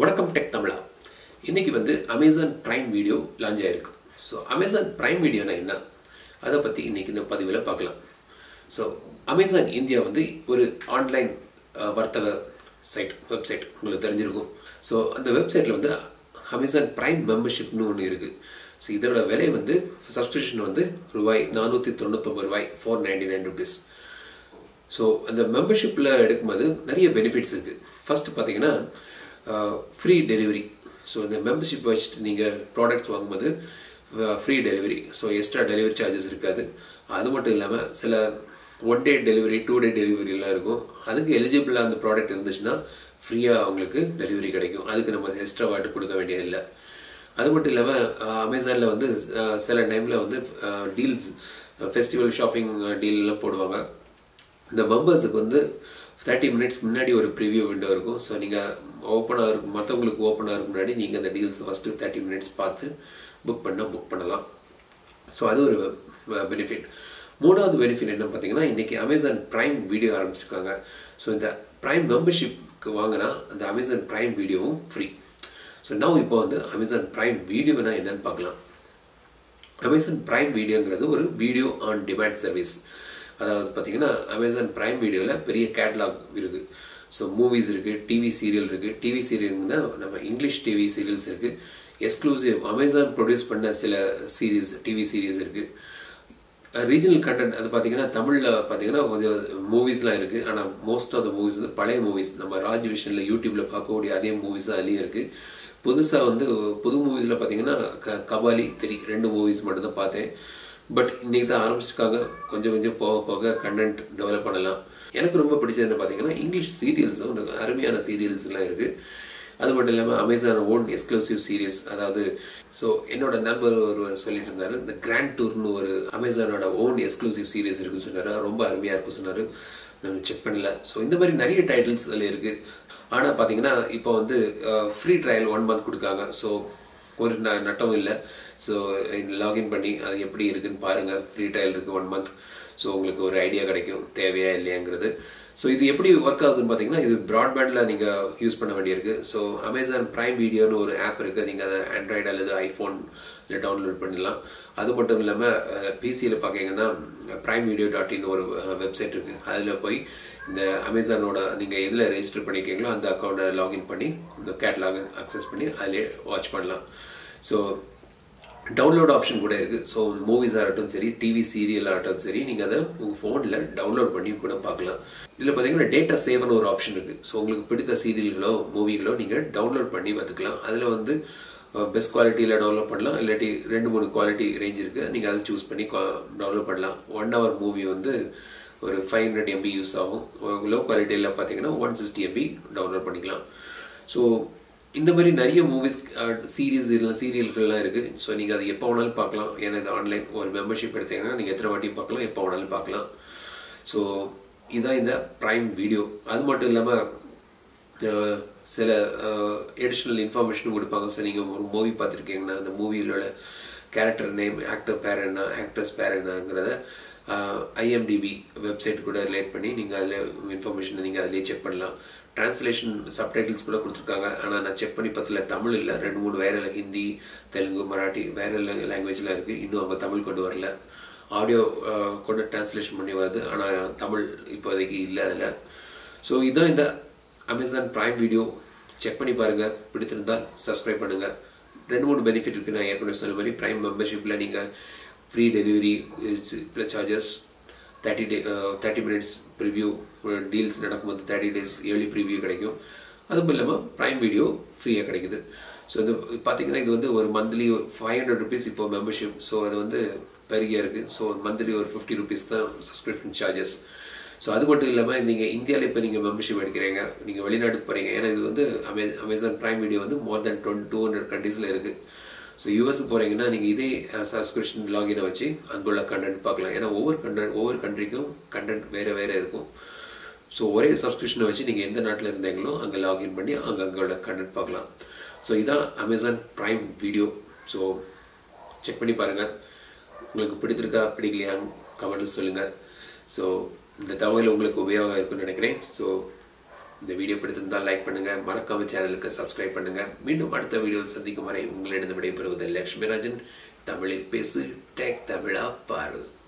வணக்கம் டெக் தமிழா. இன்றைக்கி வந்து அமேசான் ப்ரைம் வீடியோ லான்ச் ஆகிருக்கு ஸோ அமேசான் ப்ரைம் வீடியோனா என்ன? அதை பற்றி இன்றைக்கி இந்த பதிவில் பார்க்கலாம். ஸோ அமேசான் இந்தியா வந்து ஒரு ஆன்லைன் வர்த்தக சைட் வெப்சைட் உங்களுக்கு தெரிஞ்சிருக்கும். ஸோ அந்த வெப்சைட்டில் வந்து அமேசான் ப்ரைம் மெம்பர்ஷிப்னு ஒன்று இருக்குது ஸோ இதோட விலை வந்து சப்ஸ்கிரிப்ஷன் வந்து ரூபாய் நானூற்றி தொண்ணூத்தொம்பது ரூபாய் four ninety nine rupees so அந்த மெம்பர்ஷிப்பில் எடுக்கும்போது நிறைய பெனிஃபிட்ஸ் இருக்குது ஃபஸ்ட்டு பார்த்தீங்கன்னா ஃப்ரீ டெலிவரி ஸோ இந்த மெம்பர்ஷிப் வச்சுட்டு நீங்கள் ப்ராடக்ட்ஸ் வாங்கும்போது free delivery so extra delivery charges இருக்காது. அது மட்டும் இல்லாமல் சில one day delivery two day டெலிவரிலாம் இருக்கும். அதுக்கு எலிஜிபிளாக அந்த ப்ராடக்ட் இருந்துச்சுன்னா ஃப்ரீயாக அவங்களுக்கு டெலிவரி கிடைக்கும். அதுக்கு நம்ம எக்ஸ்ட்ரா வாட்டு கொடுக்க வேண்டியதில்லை அது மட்டும் இல்லாமல் uh, அமேசானில் வந்து uh, சில டைமில் வந்து டீல்ஸ் ஃபெஸ்டிவல் ஷாப்பிங் டீல்லாம் போடுவாங்க. இந்த மெம்பர்ஸுக்கு வந்து தேர்ட்டி மினிட்ஸ் முன்னாடி ஒரு ப்ரிவியூ விண்டோ இருக்கும். ஸோ நீங்கள் ஓப்பனாக இருக்கும் மற்றவங்களுக்கு ஓப்பனாக இருக்கும் முன்னாடி நீங்கள் அந்த டீல்ஸ் ஃபஸ்ட்டு தேர்ட்டி மினிட்ஸ் பார்த்து புக் பண்ணால் புக் பண்ணலாம். ஸோ அது ஒரு பெனிஃபிட் மூணாவது பெனிஃபிட் என்ன பார்த்தீங்கன்னா இன்றைக்கி அமேசான் ப்ரைம் வீடியோ ஆரம்பிச்சிருக்காங்க. ஸோ இந்த ப்ரைம் மெம்பர்ஷிப்க்கு வாங்கினா அந்த அமேசான் ப்ரைம் வீடியோவும் ஃப்ரீ ஸோ நான் இப்போ வந்து அமேசான் ப்ரைம் வீடியோனா என்னென்னு பார்க்கலாம். அமேசான் ப்ரைம் வீடியோங்கிறது ஒரு வீடியோ ஆன் டிமாண்ட் சர்வீஸ் அதாவது பார்த்தீங்கன்னா அமேசான் பிரைம் வீடியோவில் பெரிய கேட்லாக் இருக்குது ஸோ மூவிஸ் இருக்குது டிவி சீரியல் இருக்குது டிவி சீரியல்னா நம்ம இங்கிலீஷ் டிவி சீரியல்ஸ் இருக்குது எக்ஸ்க்ளூசிவ் அமேசான் ப்ரொடியூஸ் பண்ண சில சீரீஸ் டிவி சீரீஸ் இருக்குது ரீஜனல் கண்டென்ட் அது பார்த்தீங்கன்னா தமிழில் பார்த்தீங்கன்னா கொஞ்சம் மூவிஸ்லாம் இருக்குது ஆனால் மோஸ்ட் ஆஃப் த மூவிஸ் வந்து பழைய மூவிஸ் நம்ம ராஜ் விஷனில் யூடியூப்பில் பார்க்கக்கூடிய அதே மூவிஸ் தான் அதுலேயும் இருக்குது புதுசாக வந்து புது மூவிஸில் பார்த்தீங்கன்னா க கபாலி திரி ரெண்டு மூவிஸ் மட்டும்தான் பார்த்தேன். பட் இன்றைக்கி தான் ஆரம்பிச்சிருக்காங்க கொஞ்சம் கொஞ்சம் போக போக கண்டென்ட் டெவலப் பண்ணலாம். எனக்கு ரொம்ப பிடிச்சது என்ன பார்த்தீங்கன்னா இங்கிலீஷ் சீரியல்ஸும் இந்த அருமையான சீரியல்ஸ்லாம் இருக்குது அது மட்டும் இல்லாமல் அமேசான் ஓன் எக்ஸ்க்ளூசிவ் சீரியஸ் அதாவது ஸோ என்னோட நண்பர் ஒருவர் சொல்லிட்டு இருந்தாரு இந்த கிராண்ட் டூர்னு ஒரு அமேசானோட ஓன் எக்ஸ்க்ளூசிவ் சீரியஸ் இருக்குன்னு சொன்னார். ரொம்ப அருமையாக இருக்கும் சொன்னார். நான் செக் பண்ணல. ஸோ இந்த மாதிரி நிறைய டைட்டில்ஸ் அதில் இருக்குது ஆனால் பார்த்தீங்கன்னா இப்போ வந்து ஃப்ரீ ட்ரையல் ஒன் மந்த் கொடுக்காங்க. ஸோ ஒரு ந- நட்டம் இல்லை. ஸோ லாகின் பண்ணி அது எப்படி இருக்குதுன்னு பாருங்கள் ஃப்ரீ ட்ரையல் இருக்குது ஒன் மந்த் ஸோ உங்களுக்கு ஒரு ஐடியா கிடைக்கும். தேவையா இல்லையாங்கிறது. ஸோ இது எப்படி ஒர்க் ஆகுதுன்னு பார்த்தீங்கன்னா இது ப்ராட்பேண்டில் நீங்கள் யூஸ் பண்ண வேண்டியிருக்கு. ஸோ அமேசான் ப்ரைம் வீடியோன்னு ஒரு ஆப் இருக்குது நீங்கள் அதை ஆண்ட்ராய்டு அல்லது ஐஃபோனில் டவுன்லோட் பண்ணிடலாம். அது மட்டும் இல்லாமல் பிசியில் பார்த்தீங்கன்னா ப்ரைம் வீடியோ டாட் இன் ஒரு வெப்சைட் இருக்குது அதில் போய் இந்த அமேசானோட நீங்கள் எதில் ரெஜிஸ்டர் பண்ணியிருக்கீங்களோ அந்த அக்கௌண்ட்டை லாகின் பண்ணி இந்த கேட்லாக் அக்சஸ் பண்ணி அதிலே வாட்ச் பண்ணலாம். ஸோ டவுன்லோட் ஆப்ஷன் கூட இருக்குது ஸோ மூவிஸ் ஆகட்டும் சரி டிவி சீரியல் ஆகட்டும் சரி நீங்கள் அதை உங்கள் ஃபோனில் டவுன்லோட் பண்ணி கூட பார்க்கலாம். இதில் பார்த்தீங்கன்னா டேட்டா சேவ்னு ஒரு ஆப்ஷன் இருக்குது ஸோ உங்களுக்கு பிடித்த சீரியல்களோ மூவிகளோ நீங்கள் டவுன்லோட் பண்ணி பார்த்துக்கலாம். அதில் வந்து பெஸ்ட் குவாலிட்டியில் டவுன்லோட் பண்ணலாம். இல்லாட்டி ரெண்டு மூணு குவாலிட்டி ரேஞ்ச் இருக்குது நீங்கள் அதை சூஸ் பண்ணி டவுன்லோட் பண்ணலாம். ஒன் ஹவர் மூவி வந்து ஒரு ஃபைவ் ஹண்ட்ரட் எம்பி யூஸ் ஆகும். லோ குவாலிட்டியில் பார்த்தீங்கன்னா ஒன் சிக்ஸ்டி எம்பி டவுன்லோட் பண்ணிக்கலாம். ஸோ இந்த மாதிரி நிறைய மூவிஸ் சீரீஸ் uh, இதில் சீரியல்கள்லாம் இருக்குது ஸோ நீங்கள் அதை எப்போ வேணாலும் பார்க்கலாம். ஏன்னா இது ஆன்லைன் ஒரு மெம்பர்ஷிப் எடுத்தீங்கன்னா நீங்கள் எத்தனை வாட்டி பார்க்கலாம் எப்போ வேணாலும் பார்க்கலாம். ஸோ இதுதான் இந்த ப்ரைம் வீடியோ அது மட்டும் இல்லாமல் சில எடிஷ்னல் இன்ஃபர்மேஷன் கொடுப்பாங்க. ஸோ நீங்கள் ஒரு மூவி பார்த்துருக்கீங்கன்னா அந்த மூவியிலோட கேரக்டர் நேம் ஆக்டர் பேர் என்ன ஆக்டர்ஸ் பேர் என்னங்கிறத ஐஎம்டிபி வெப்சைட் கூட ரிலேட் பண்ணி நீங்கள் அதில் இன்ஃபர்மேஷனை நீங்கள் அதிலே செக் பண்ணலாம். ட்ரான்ஸ்லேஷன் சப்டைட்டில்ஸ் கூட கொடுத்துருக்காங்க. ஆனால் நான் செக் பண்ணி பார்த்தல தமிழ் இல்லை. ரெண்டு மூணு வேற ஹிந்தி தெலுங்கு மராட்டி வேற லாங்குவேஜ்லாம் இருக்குது இன்னும் அவங்க தமிழ் கொண்டு வரல. ஆடியோ கொண்டு ட்ரான்ஸ்லேஷன் பண்ணி வருது. ஆனால் தமிழ் இப்போதைக்கு இல்லை அதில். ஸோ இதுதான் இந்த அமேசான் ப்ரைம் வீடியோ செக் பண்ணி பாருங்கள் பிடித்திருந்தால் சப்ஸ்கிரைப் பண்ணுங்கள் ரெண்டு மூணு பெனிஃபிட் இருக்குது நான் ஏற்கனவே சொன்ன மாதிரி ப்ரைம் மெம்பர்ஷிப்பில் நீங்கள் free delivery plus charges thirty day thirty minutes preview deals நடக்கும்போது தேர்ட்டி டேஸ் ஏர்லி ப்ரிவ்யூ கிடைக்கும். அதுவும் இல்லாமல் ப்ரைம் வீடியோ ஃப்ரீயாக கிடைக்குது. ஸோ இது பார்த்தீங்கன்னா இது வந்து ஒரு மந்த்லி ஃபைவ் ஹண்ட்ரட் ருபீஸ் இப்போ மெம்பர்ஷிப் ஸோ அது வந்து பெருகியாக இருக்குது ஸோ மந்த்லி ஒரு ஃபிஃப்டி ருபீஸ் தான் சப்ஸ்கிரிப்ஷன் சார்ஜஸ் ஸோ அது மட்டும் இல்லாமல் நீங்கள் இந்தியாவில் இப்போ நீங்கள் மெம்பர்ஷிப் எடுக்கிறீங்க. நீங்கள் வெளிநாட்டுக்கு போகிறீங்க ஏன்னா இது வந்து அமே அமேசான் ப்ரைம் வீடியோ வந்து more than ten two hundred கண்ட்ரீஸில் இருக்குது ஸோ யூஎஸ் போகிறீங்கன்னா நீங்கள் இதே uh, சப்ஸ்கிரிப்ஷன் லாகினை வச்சு அங்குள்ள கண்டென்ட் பார்க்கலாம். ஏன்னா ஒவ்வொரு கண்டென்ட் ஒவ்வொரு கண்ட்ரிக்கும் கண்டென்ட் வேறு வேறு இருக்கும். ஸோ ஒரே சப்ஸ்கிரிப்ஷனை வச்சு நீங்கள் எந்த நாட்டில் இருந்தீங்களோ அங்கே லாகின் பண்ணி அங்கே அங்கோட கண்டென்ட் பார்க்கலாம். ஸோ இதான் Amazon prime video so check பண்ணி பாருங்கள் உங்களுக்கு பிடித்திருக்கா பிடிக்கலையான்னு கமெண்ட்டில் சொல்லுங்கள் ஸோ இந்த தகவல் உங்களுக்கு உபயோகம் இருக்குன்னு நினைக்கிறேன். ஸோ இந்த வீடியோ பிடித்திருந்தால் லைக் பண்ணுங்கள் மறக்காம சேனலுக்கு சப்ஸ்கிரைப் பண்ணுங்கள் மீண்டும் அடுத்த வீடியோவில் சந்திக்கும் வரை உங்களிடம் விடைபெறுவது லட்சுமிராஜன். தமிழில் பேசு. டேக் தமிழா பாரு.